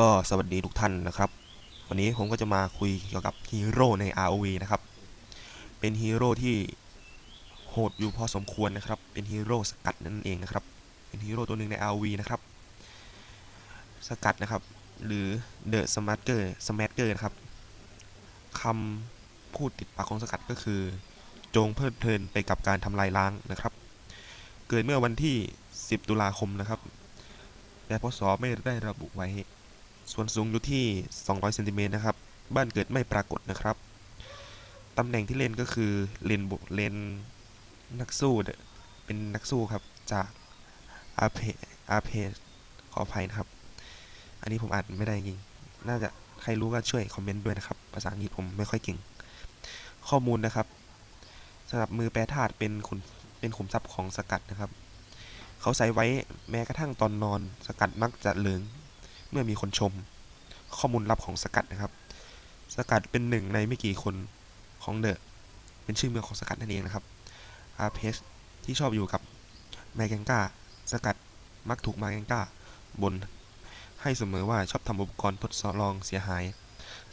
ก็สวัสดีทุกท่านนะครับ วันนี้ผมก็จะมาคุยเกี่ยวกับฮีโร่ใน ROV นะครับ เป็นฮีโร่ที่โหดอยู่พอสมควรนะครับ เป็นฮีโร่สกัดนั่นเองนะครับ เป็นฮีโร่ตัวหนึ่งใน ROV นะครับ สกัดนะครับ หรือ The Smacker Smacker นะครับคำพูดติดปากของสกัดก็คือ จงเพลิดเพลินไปกับการทำลายล้างนะครับ เกิดเมื่อวันที่ 10 ตุลาคมนะครับ แต่พศไม่ได้ระบุไว้ ส่วนสูงอยู่ที่ 200เซนติเมตรนะครับ บ้านเกิดไม่ปรากฏนะครับ ตำแหน่งที่เล่นก็คือเลนบกเลนนักสู้เนี่ยเป็นนักสู้ครับจากอาเพอาเพขออภัยนะครับ อันนี้ผมอ่านไม่ได้จริง น่าจะใครรู้ก็ช่วยคอมเมนต์ด้วยนะครับ ภาษาอังกฤษผมไม่ค่อยเก่ง ข้อมูลนะครับสำหรับมือแปรธาตุเป็นขุนเป็นขุมทรัพย์ของสกัดนะครับ เขาใส่ไว้แม้กระทั่งตอนนอน สกัดมักจะเหลือง เมื่อมีคนชม ข้อมูลลับของสกัดนะครับ สกัดเป็นหนึ่งในไม่กี่คนของเดอะเป็นชื่อเมืองของสกัดนั่นเองนะครับอาเพสที่ชอบอยู่กับแมกงกาสกัดมักถูกแมกงกาบน ให้เสมอว่าชอบทำอุปกรณ์ทดสอบลองเสียหาย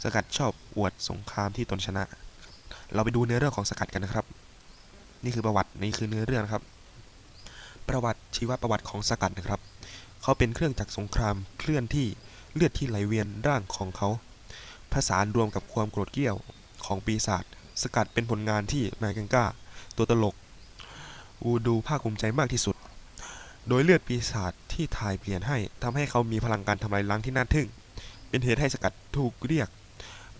สกัดชอบอวดสงครามที่ตนชนะ เราไปดูเนื้อเรื่องของสกัดกันนะครับ นี่คือประวัตินี่คือเนื้อเรื่องครับ ประวัติชีวประวัติของสกัดนะครับ เขาเป็นเครื่องจักรสงครามเคลื่อนที่เลือดที่ไหลเวียนร่างของเขาผสานรวมกับความโกรธเกรี้ยวของปีศาจสกัดเป็นผลงานที่แมกงก้า ตัวตลกอูดูภาคภูมิใจมากที่สุด โดยเลือดปีศาจที่ถ่ายเปลี่ยนให้ทำให้เขามีพลังการทำลายล้างที่น่าทึ่ง เป็นเหตุให้สกัดถูกเรียก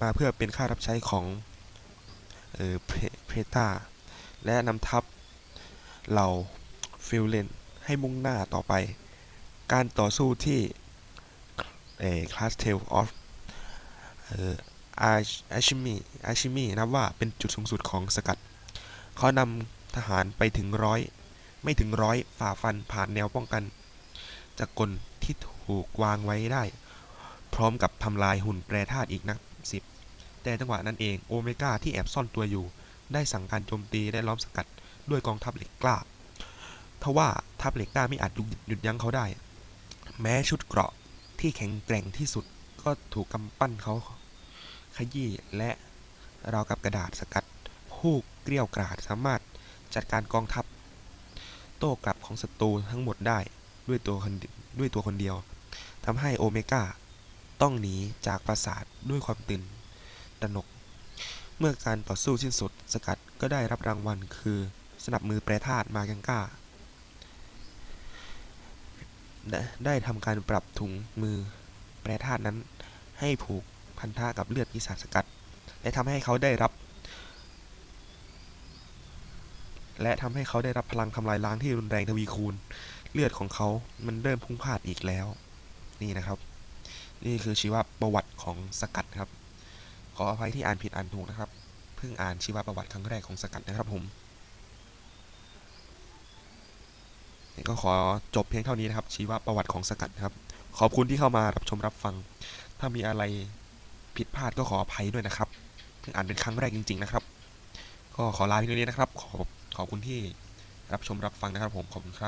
มาเพื่อเป็นข้ารับใช้ของเออเพเพตาและนำทัพเหล่าฟิลเลนให้มุ่งหน้าต่อไป การต่อสู้ที่เอ่อ Class Tale of เอ่ออาชิมิอาชิมินับว่าเป็นจุดสูงสุดของสกัด เขานำทหารไปถึงร้อย ไม่ถึงร้อยฝ่าฟันผ่านแนวป้องกัน จากกลที่ถูกวางไว้ได้ พร้อมกับทำลายหุ่นแปรธาตุอีกนักสิบ แต่จังหวะนั้นเองโอเมก้าที่แอบซ่อนตัวอยู่ ได้สั่งการโจมตีและล้อมสกัดด้วยกองทัพเหล็กกล้าทว่าทัพเหล็กกล้าไม่อาจหยุดยั้งเขาได้ แม้ชุดเกราะที่แข็งแกร่งที่สุดก็ถูกกำปั้นเขาขยี้และราวกับกระดาษสกัด ผู้เกลี้ยวกราดสามารถจัดการกองทัพ โต้กลับของศัตรูทั้งหมดได้ด้วยตัวคนด้วยตัวคนเดียวทำให้โอเมก้าต้องหนีจากปราสาทด้วยความตื่นตระหนก เมื่อการต่อสู้สิ้นสุดสกัดก็ได้รับรางวัลคือสนับมือแปรธาตุมากังก้า ได้ได้ทำการปรับถุงมือแปรธาตุนั้น ให้ผูกพันธะกับเลือดปีศาจสกัด และทำให้เขาได้รับ และทำให้เขาได้รับพลังทำลายล้างที่รุนแรงทวีคูณ เลือดของเขามันเริ่มพุ่งพล่านอีกแล้ว นี่นะครับ นี่คือชีวประวัติของสกัดครับ ขออภัยที่อ่านผิดอ่านถูกนะครับ เพิ่งอ่านชีวประวัติครั้งแรกของสกัดนะครับผม ก็ขอจบเพียงเท่านี้นะครับ ชีวประวัติของสกัดครับ ขอบคุณที่เข้ามารับชมรับฟัง ถ้ามีอะไรผิดพลาดก็ขออภัยด้วยนะครับเพิ่งอ่านเป็นครั้งแรกจริง ๆ นะครับ ก็ขอลาเพียงเท่านี้นะครับ ขอขอบคุณที่รับชมรับฟังนะครับ ผมขอบคุณครับ